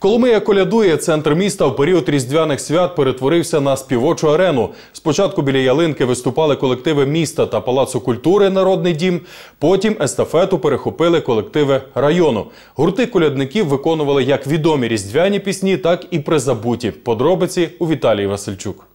Коломия колядує центр міста в період різдвяних свят перетворився на співочу арену. Спочатку біля ялинки виступали колективи міста та палацу культури Народний дім. Потім естафету перехопили колективи району. Гурти колядників виконували як відомі різдвяні пісні, так і призабуті. Подробиці у Віталії Васильчук.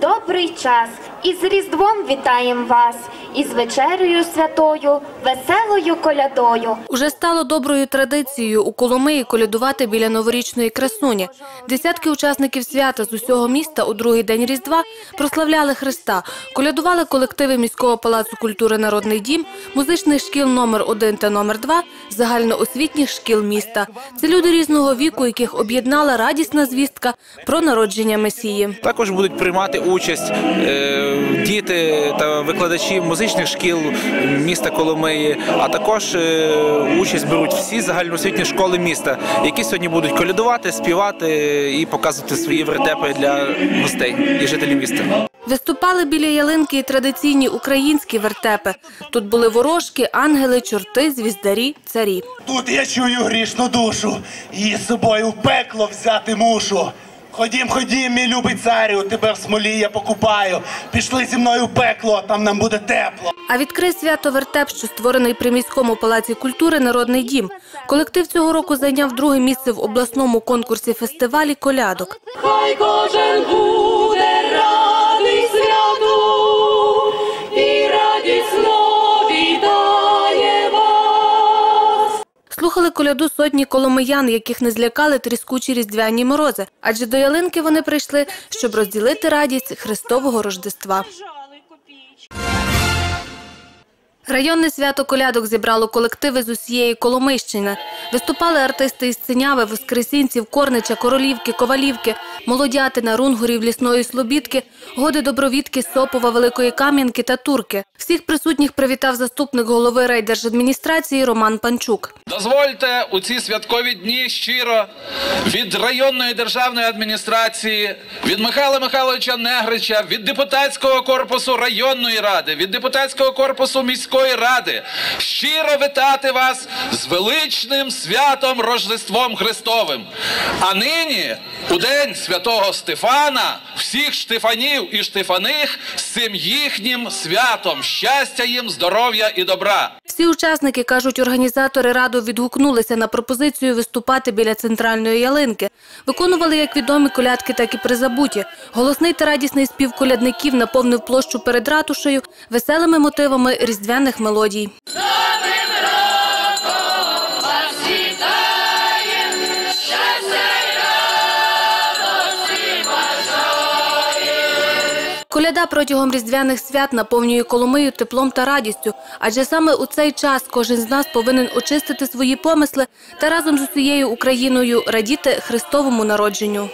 Добрий час, із Різдвом вітаєм вас, із вечерею святою, веселою колядою. Уже стало доброю традицією у Коломиї колядувати біля новорічної красуні. Десятки учасників свята з усього міста у другий день Різдва прославляли Христа, колядували колективи міського палацу культури Народний дім, музичних шкіл номер 1 та номер 2 загальноосвітніх шкіл міста. Це люди різного віку, яких об'єднала радісна звістка про народження Месії. Також будуть приймати участь е, діти та викладачі музичних шкіл міста Коломиї, а також е, участь беруть всі загальноосвітні школи міста, які сьогодні будуть колядувати, співати і показувати свої вертепи для гостей і жителів міста. Виступали біля ялинки і традиційні українські вертепи. Тут були ворожки, ангели, чорти, звіздарі, царі. Тут я чую грішну душу, її з собою в пекло взяти мушу. Ходім, ходім, мій любий царю, тебе в смолі я покупаю. Пішли зі мною в пекло, там нам буде тепло. А відкрив свято вертеп, що створений при міському палаці культури Народний дім. Колектив цього року зайняв друге місце в обласному конкурсі фестивалі колядок. Хай кожен буде Слухали коляду сотні коломиян, яких не злякали тріскучі різдвяні морози. Адже до ялинки вони прийшли, щоб розділити радість Христового Рождества. Районне свято колядок зібрало колективи з усієї Коломийщини. Виступали артисти із Синяви, Воскресінців, Корнича, Королівки, Ковалівки, Молодятина, Рунгурів, Лісної Слобідки, Годи Добровідки, Сопова, Великої Кам'янки та Турки. Всіх присутніх привітав заступник голови райдержадміністрації Роман Панчук. Дозвольте у ці святкові дні щиро від районної державної адміністрації, від Михайла Михайловича Негрича, від депутатського корпусу районної ради, від депутатського корпусу міської ради щиро вітати вас з величним святом Рождеством Христовим. А нині, у день святого Стефана, всіх штефанів і штефаних з цим їхнім святом, щастя їм, здоров'я і добра. Всі учасники, кажуть організатори, радо відгукнулися на пропозицію виступати біля центральної ялинки. Виконували як відомі колядки, так і призабуті. Голосний та радісний спів колядників наповнив площу перед ратушею веселими мотивами різдвяних мелодій. Коляда протягом різдвяних свят наповнює Коломию теплом та радістю, адже саме у цей час кожен з нас повинен очистити свої помисли та разом з усією Україною радіти Христовому народженню.